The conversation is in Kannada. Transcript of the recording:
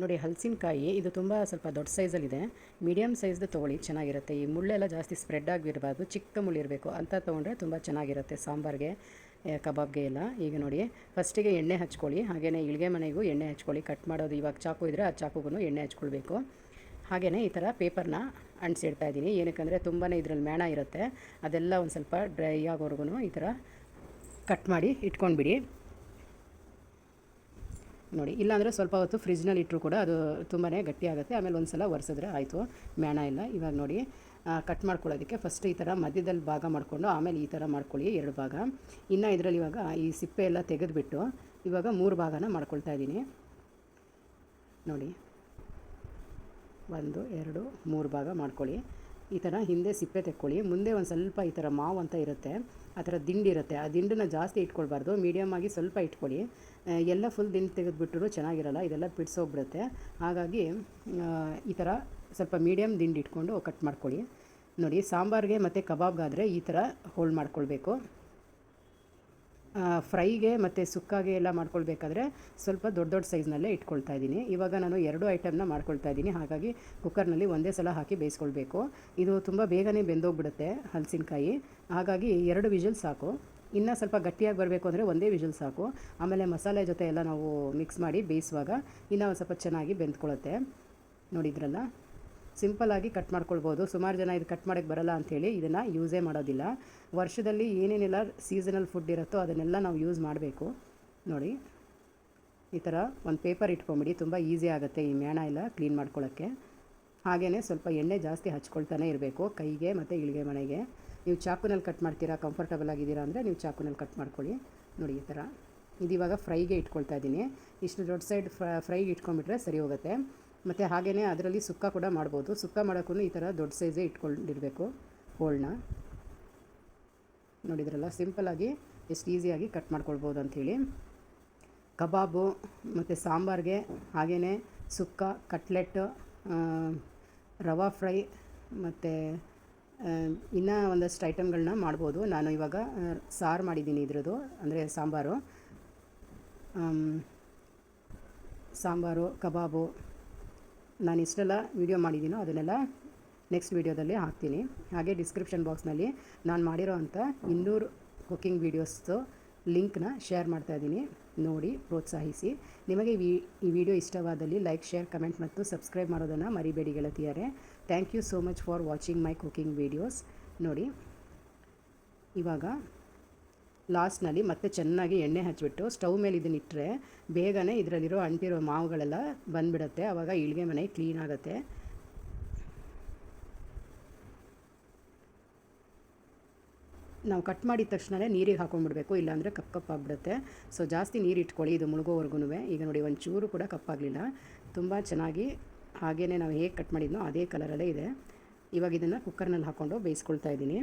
ನೋಡಿ, ಹಲಸಿನಕಾಯಿ ಇದು ತುಂಬ ಸ್ವಲ್ಪ ದೊಡ್ಡ ಸೈಜಲ್ಲಿದೆ. ಮೀಡಿಯಮ್ ಸೈಜ್ದು ತೊಗೊಳ್ಳಿ, ಚೆನ್ನಾಗಿರುತ್ತೆ. ಈ ಮುಳ್ಳೆಲ್ಲ ಜಾಸ್ತಿ ಸ್ಪ್ರೆಡ್ ಆಗಿರಬಾರ್ದು, ಚಿಕ್ಕ ಮುಳ್ಳಿರಬೇಕು ಅಂತ ತೊಗೊಂಡ್ರೆ ತುಂಬ ಚೆನ್ನಾಗಿರುತ್ತೆ ಸಾಂಬಾರಿಗೆ ಕಬಾಬ್ಗೆ ಎಲ್ಲ. ಈಗ ನೋಡಿ, ಫಸ್ಟಿಗೆ ಎಣ್ಣೆ ಹಚ್ಕೊಳ್ಳಿ ಹಾಗೆಯೇ ಇಳಿಗೆ ಮನೆಗೂ ಎಣ್ಣೆ ಹಚ್ಕೊಳ್ಳಿ. ಕಟ್ ಮಾಡೋದು ಇವಾಗ ಚಾಕು ಇದ್ದರೆ ಆ ಚಾಕುಗೂ ಎಣ್ಣೆ ಹಚ್ಕೊಳ್ಬೇಕು. ಹಾಗೆಯೇ ಈ ಥರ ಪೇಪರ್ನ ಅಂಟಿಸಿಡ್ತಾ ಇದ್ದೀನಿ. ಏನಕ್ಕಂದರೆ ತುಂಬಾ ಇದರಲ್ಲಿ ಮೇಣ ಇರುತ್ತೆ. ಅದೆಲ್ಲ ಒಂದು ಸ್ವಲ್ಪ ಡ್ರೈ ಆಗೋವರೆಗೂ ಈ ಥರ ಕಟ್ ಮಾಡಿ ಇಟ್ಕೊಂಡ್ಬಿಡಿ. ನೋಡಿ, ಇಲ್ಲಾಂದರೆ ಸ್ವಲ್ಪ ಹೊತ್ತು ಫ್ರಿಜ್ನಲ್ಲಿ ಇಟ್ಟರು ಕೂಡ ಅದು ತುಂಬಾ ಗಟ್ಟಿ ಆಗುತ್ತೆ ಆಮೇಲೆ ಒಂದು ಸಲ ಒರೆಸಿದ್ರೆ ಆಯಿತು ಮೇಣ ಇಲ್ಲ. ಇವಾಗ ನೋಡಿ ಕಟ್ ಮಾಡ್ಕೊಳ್ಳೋದಕ್ಕೆ ಫಸ್ಟ್ ಈ ಥರ ಮಧ್ಯದಲ್ಲಿ ಭಾಗ ಮಾಡಿಕೊಂಡು, ಆಮೇಲೆ ಈ ಥರ ಮಾಡ್ಕೊಳ್ಳಿ, ಎರಡು ಭಾಗ. ಇನ್ನು ಇದರಲ್ಲಿ ಇವಾಗ ಈ ಸಿಪ್ಪೆ ಎಲ್ಲ ತೆಗೆದುಬಿಟ್ಟು ಇವಾಗ ಮೂರು ಭಾಗನ ಮಾಡ್ಕೊಳ್ತಾ ಇದ್ದೀನಿ. ನೋಡಿ, ಒಂದು, ಎರಡು, ಮೂರು ಭಾಗ ಮಾಡ್ಕೊಳ್ಳಿ. ಈ ಥರ ಹಿಂದೆ ಸಿಪ್ಪೆ ತೆಕ್ಕೊಳ್ಳಿ. ಮುಂದೆ ಒಂದು ಸ್ವಲ್ಪ ಈ ಥರ ಮಾವು ಅಂತ ಇರುತ್ತೆ. ಆ ಥರ ದಿಂಡಿರುತ್ತೆ ಆ ದಿಂಡನ್ನ ಜಾಸ್ತಿ ಇಟ್ಕೊಳ್ಬಾರ್ದು. ಮೀಡಿಯಮ್ ಆಗಿ ಸ್ವಲ್ಪ ಇಟ್ಕೊಳ್ಳಿ. ಎಲ್ಲ ಫುಲ್ ದಿನ ತೆಗೆದುಬಿಟ್ರು ಚೆನ್ನಾಗಿರಲ್ಲ, ಇದೆಲ್ಲ ಬಿಡಿಸೋಗ್ಬಿಡುತ್ತೆ ಹಾಗಾಗಿ ಈ ಥರ ಸ್ವಲ್ಪ ಮೀಡಿಯಮ್ ದಿಂಡು ಇಟ್ಕೊಂಡು ಕಟ್ ಮಾಡ್ಕೊಳ್ಳಿ. ನೋಡಿ, ಸಾಂಬಾರಿಗೆ ಮತ್ತು ಕಬಾಬ್ಗಾದರೆ ಈ ಥರ ಹೋಲ್ಡ್ ಮಾಡ್ಕೊಳ್ಬೇಕು. ಫ್ರೈಗೆ ಮತ್ತು ಸುಕ್ಕಾಗೆ ಎಲ್ಲ ಮಾಡ್ಕೊಳ್ಬೇಕಾದ್ರೆ ಸ್ವಲ್ಪ ದೊಡ್ಡ ದೊಡ್ಡ ಸೈಜ್ನಲ್ಲೇ ಇಟ್ಕೊಳ್ತಾ ಇದ್ದೀನಿ. ಇವಾಗ ನಾನು ಎರಡು ಐಟಮ್ನ ಮಾಡ್ಕೊಳ್ತಾ ಇದ್ದೀನಿ. ಹಾಗಾಗಿ ಕುಕ್ಕರ್ನಲ್ಲಿ ಒಂದೇ ಸಲ ಹಾಕಿ ಬೇಯಿಸ್ಕೊಳ್ಬೇಕು. ಇದು ತುಂಬ ಬೇಗನೆ ಬೆಂದೋಗ್ಬಿಡುತ್ತೆ ಹಲಸಿನಕಾಯಿ. ಹಾಗಾಗಿ ಎರಡು ವಿಷಲ್ ಸಾಕು. ಇನ್ನು ಸ್ವಲ್ಪ ಗಟ್ಟಿಯಾಗಿ ಬರಬೇಕು ಅಂದರೆ ಒಂದೇ ವಿಷಲ್ ಸಾಕು. ಆಮೇಲೆ ಮಸಾಲೆ ಜೊತೆ ಎಲ್ಲ ನಾವು ಮಿಕ್ಸ್ ಮಾಡಿ ಬೇಯಿಸುವಾಗ ಇನ್ನೂ ಸ್ವಲ್ಪ ಚೆನ್ನಾಗಿ ಬೆಂದ್ಕೊಳ್ಳುತ್ತೆ ನೋಡಿದ್ರಲ್ಲ ಸಿಂಪಲ್ಲಾಗಿ ಕಟ್ ಮಾಡ್ಕೊಳ್ಬೋದು. ಸುಮಾರು ಜನ ಇದು ಕಟ್ ಮಾಡೋಕ್ಕೆ ಬರಲ್ಲ ಅಂಥೇಳಿ ಇದನ್ನು ಯೂಸೇ ಮಾಡೋದಿಲ್ಲ. ವರ್ಷದಲ್ಲಿ ಏನೇನೆಲ್ಲ ಸೀಸನಲ್ ಫುಡ್ ಇರುತ್ತೋ ಅದನ್ನೆಲ್ಲ ನಾವು ಯೂಸ್ ಮಾಡಬೇಕು. ನೋಡಿ. ಈ ಥರ ಒಂದು ಪೇಪರ್ ಇಟ್ಕೊಂಬಿಡಿ. ತುಂಬ ಈಸಿ ಆಗುತ್ತೆ ಈ ಮೇಣ ಎಲ್ಲ ಕ್ಲೀನ್ ಮಾಡ್ಕೊಳ್ಳೋಕ್ಕೆ ಹಾಗೆಯೇ ಸ್ವಲ್ಪ ಎಣ್ಣೆ ಜಾಸ್ತಿ ಹಚ್ಕೊಳ್ತಾನೆ ಇರಬೇಕು. ಕೈಗೆ ಮತ್ತು ಇಳಿಗೆ ಮನೆಗೆ. ನೀವು ಚಾಕುನಲ್ಲಿ ಕಟ್ ಮಾಡ್ತೀರಾ ಕಂಫರ್ಟಬಲ್ ಆಗಿದ್ದೀರಾ ಅಂದರೆ ನೀವು ಚಾಕುನಲ್ಲಿ ಕಟ್ ಮಾಡ್ಕೊಳ್ಳಿ. ನೋಡಿ, ಈ ಥರ. ಇದು ಇವಾಗ ಫ್ರೈಗೆ ಇಟ್ಕೊಳ್ತಾ ಇದ್ದೀನಿ. ಇಷ್ಟು ದೊಡ್ಡ ಸೈಡ್ ಫ್ರೈಗೆ ಇಟ್ಕೊಂಡ್ಬಿಟ್ರೆ ಸರಿ ಹೋಗುತ್ತೆ. ಮತ್ತು ಹಾಗೆಯೇ ಅದರಲ್ಲಿ ಸುಕ್ಕ ಕೂಡ ಮಾಡ್ಬೋದು. ಸುಕ್ಕ ಮಾಡೋಕ್ಕೂ ಈ ಥರ ದೊಡ್ಡ ಸೈಜೇ ಇಟ್ಕೊಂಡಿರಬೇಕು ಹೋಳನ್ನ ನೋಡಿದ್ರಲ್ಲ ಸಿಂಪಲ್ಲಾಗಿ ಎಷ್ಟು ಈಸಿಯಾಗಿ ಕಟ್ ಮಾಡ್ಕೊಳ್ಬೋದು ಅಂಥೇಳಿ. ಕಬಾಬು ಮತ್ತು ಸಾಂಬಾರಿಗೆ ಹಾಗೆಯೇ ಸುಕ್ಕ, ಕಟ್ಲೆಟ್ ರವಾ ಫ್ರೈ ಮತ್ತು ಇನ್ನೂ ಒಂದಷ್ಟು ಐಟಮ್ಗಳನ್ನ ಮಾಡ್ಬೋದು. ನಾನು ಇವಾಗ ಸಾರು ಮಾಡಿದ್ದೀನಿ ಇದ್ರದ್ದು, ಅಂದರೆ ಸಾಂಬಾರು. ಸಾಂಬಾರು, ಕಬಾಬು. ನಾನು ಇಷ್ಟೆಲ್ಲ ವೀಡಿಯೋ ಮಾಡಿದ್ದೀನೋ ಅದನ್ನೆಲ್ಲ ನೆಕ್ಸ್ಟ್ ವೀಡಿಯೋದಲ್ಲಿ ಹಾಕ್ತೀನಿ. ಹಾಗೆ ಡಿಸ್ಕ್ರಿಪ್ಷನ್ ಬಾಕ್ಸ್ನಲ್ಲಿ ನಾನು ಮಾಡಿರೋ ಅಂಥ ಇನ್ನೂರು ಕುಕ್ಕಿಂಗ್ ವೀಡಿಯೋಸ್ದು ಲಿಂಕ್ನ ಶೇರ್ ಮಾಡ್ತಾ ಇದ್ದೀನಿ. ನೋಡಿ, ಪ್ರೋತ್ಸಾಹಿಸಿ. ನಿಮಗೆ ಈ ವಿಡಿಯೋ ಇಷ್ಟವಾದಲ್ಲಿ ಲೈಕ್, ಶೇರ್, ಕಮೆಂಟ್ ಮತ್ತು ಸಬ್ಸ್ಕ್ರೈಬ್ ಮಾಡೋದನ್ನು ಮರಿಬೇಡಿ ಗೆಳತಿಯರೇ. Thank you so much for watching my cooking videos ನೋಡಿ, ಇವಾಗ ಲಾಸ್ಟ್ನಲ್ಲಿ ಮತ್ತೆ ಚೆನ್ನಾಗಿ ಎಣ್ಣೆ ಹಚ್ಚಿಬಿಟ್ಟು ಸ್ಟವ್ ಮೇಲೆ ಇದನ್ನ ಇಟ್ಟರೆ ಬೇಗನೆ ಇದರಲ್ಲಿರೋ ಅಂಟಿರೋ ಮಾವುಗಳೆಲ್ಲ ಬಂದ್ಬಿಡುತ್ತೆ. ಆವಾಗ ಇಳಿಗೆ ಮನೆ ಕ್ಲೀನ್ ಆಗುತ್ತೆ. ನಾವು ಕಟ್ ಮಾಡಿದ ತಕ್ಷಣವೇ ನೀರಿಗೆ ಹಾಕೊಂಡ್ಬಿಡ್ಬೇಕು, ಇಲ್ಲಾಂದರೆ ಕಪ್ ಕಪ್ ಆಗಿಬಿಡುತ್ತೆ. ಸೊ ಜಾಸ್ತಿ ನೀರು ಇಟ್ಕೊಳ್ಳಿ, ಇದು ಮುಳುಗೋವರೆಗೂ ಈಗ ನೋಡಿ, ಒಂಚೂರು ಕೂಡ ಕಪ್ಪಾಗಲಿಲ್ಲ ತುಂಬ ಚೆನ್ನಾಗಿ ಹಾಗೆಯೇ ನಾವು ಹೇಗೆ ಕಟ್ ಮಾಡಿದ್ನೋ, ಅದೇ ಕಲರಲ್ಲೇ ಇದೆ. ಇವಾಗ ಇದನ್ನು ಕುಕ್ಕರ್ನಲ್ಲಿ ಹಾಕ್ಕೊಂಡು ಬೇಯಿಸ್ಕೊಳ್ತಾ ಇದ್ದೀನಿ.